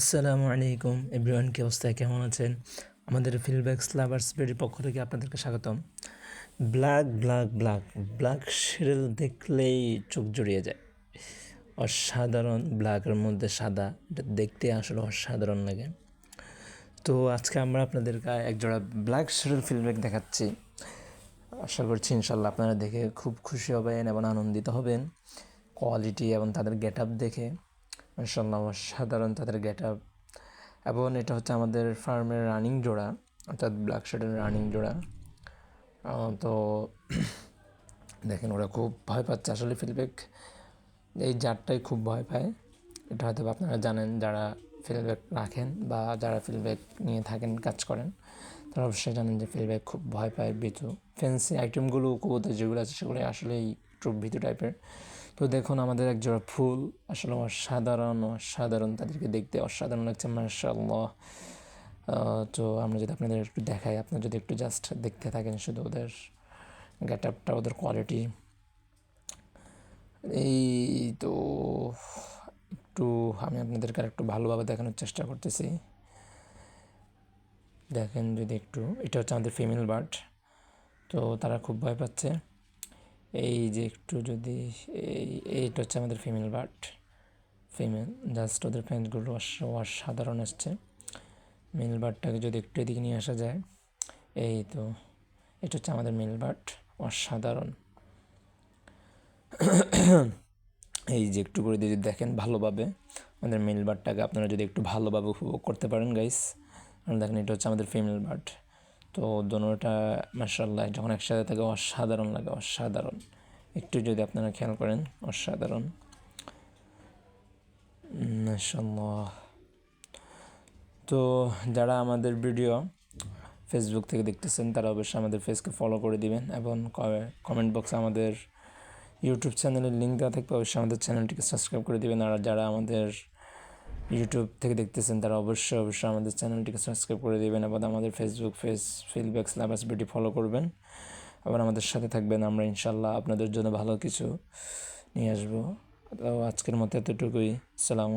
আসসালামু আলাইকুম এভরিওয়ান, কি অবস্থায় কেমন আছেন? আমাদের ফিলব্যাক্স লাভার্স বেডির পক্ষ থেকে আপনাদেরকে স্বাগতম। Black black black black serial দেখলেই চোখ জড়িয়ে যায়। অসাধারণ, ব্ল্যাকের মধ্যে সাদা, এটা দেখতে আসলে অসাধারণ লাগে। তো আজকে আমরা আপনাদেরকে একজোড়া ব্ল্যাক সিরিয়াল ফিল্মব্যাক দেখাচ্ছি। আশা করছি ইনশাল্লাহ আপনারা দেখে খুব খুশি হবেন এবং আনন্দিত হবেন। কোয়ালিটি এবং তাদের গেট আপ দেখে। মাসাল্লাহ সাধারণ তাদের গেট আপ এবং এটা হচ্ছে আমাদের ফার্মের রানিং জোড়া, অর্থাৎ ব্ল্যাক শার্টের রানিং জোড়া। তো দেখেন ওরা খুব ভয় পাচ্ছে, আসলে ফিডব্যাক এই জাতটাই খুব ভয় পায়। এটা হয়তো আপনারা জানেন, যারা ফিডব্যাক রাখেন বা যারা ফিডব্যাক নিয়ে থাকেন, কাজ করেন, তারা অবশ্যই জানেন যে ফিডব্যাক খুব ভয় পায়, বিচু। ফ্যান্সি আইটেমগুলো, কবুতর যেগুলো আছে সেগুলো আসলেই একটু ভীতু টাইপের তো দেখুন, আমাদের এক জোড়া ফুল, আসলে অসাধারণ অসাধারণ, তাদেরকে দেখতে অসাধারণ লাগছে মার্শাল্লাহ তো আমরা যদি আপনাদের একটু দেখাই, আপনারা যদি একটু জাস্ট দেখতে থাকেন শুধু ওদের গেট আপটা ওদের কোয়ালিটি এই তো একটু আমি আপনাদেরকে আর একটু ভালোভাবে দেখানোর চেষ্টা করতেছি। দেখেন যদি একটু, এটা হচ্ছে আমাদের ফিমেল বার্ড তো তারা খুব ভয় পাচ্ছে। এই যে একটু যদি এই, এইটা হচ্ছে আমাদের ফিমেল বার্ড ফিমেল জাস্ট ওদের ফ্যান্সগুলো অসাধারণ এসছে। মেল বার্ডটাকে যদি একটু এদিকে নিয়ে আসা যায়, এই তো, এটা হচ্ছে আমাদের মেল বার্ড অসাধারণ। এই যে একটু করে যদি দেখেন ভালোভাবে, আমাদের মেল বার্ডটাকে আপনারা যদি একটু ভালোভাবে উপভোগ করতে পারেন গাইস দেখেন এটা হচ্ছে আমাদের ফিমেল বার্ড তো দোনোটা মার্শাল্লাহ যখন একসাথে থাকে অসাধারণ লাগে, অসাধারণ। একটু যদি আপনারা খেয়াল করেন, অসাধারণ। মার্শাল্লাহ তো যারা আমাদের ভিডিও ফেসবুক থেকে দেখতেছেন, তারা অবশ্যই আমাদের ফেসকে ফলো করে দিবেন এবং কমেন্ট বক্সে আমাদের ইউটিউব চ্যানেলের লিঙ্ক দেওয়া থাকবে, অবশ্যই আমাদের চ্যানেলটিকে সাবস্ক্রাইব করে দিবেন। আর যারা আমাদের ইউটিউব থেকে দেখতেছেন, তারা অবশ্যই অবশ্যই আমাদের চ্যানেলটিকে সাবস্ক্রাইব করে দেবেন এবং আমাদের ফেসবুক ফেস ফিডব্যাক স্লাবাস বিউটি ফলো করবেন। আবার আমাদের সাথে থাকবেন, আমরা ইনশাল্লাহ আপনাদের জন্য ভালো কিছু নিয়ে আসব। তো আজকের মতো এতটুকুই। সালাম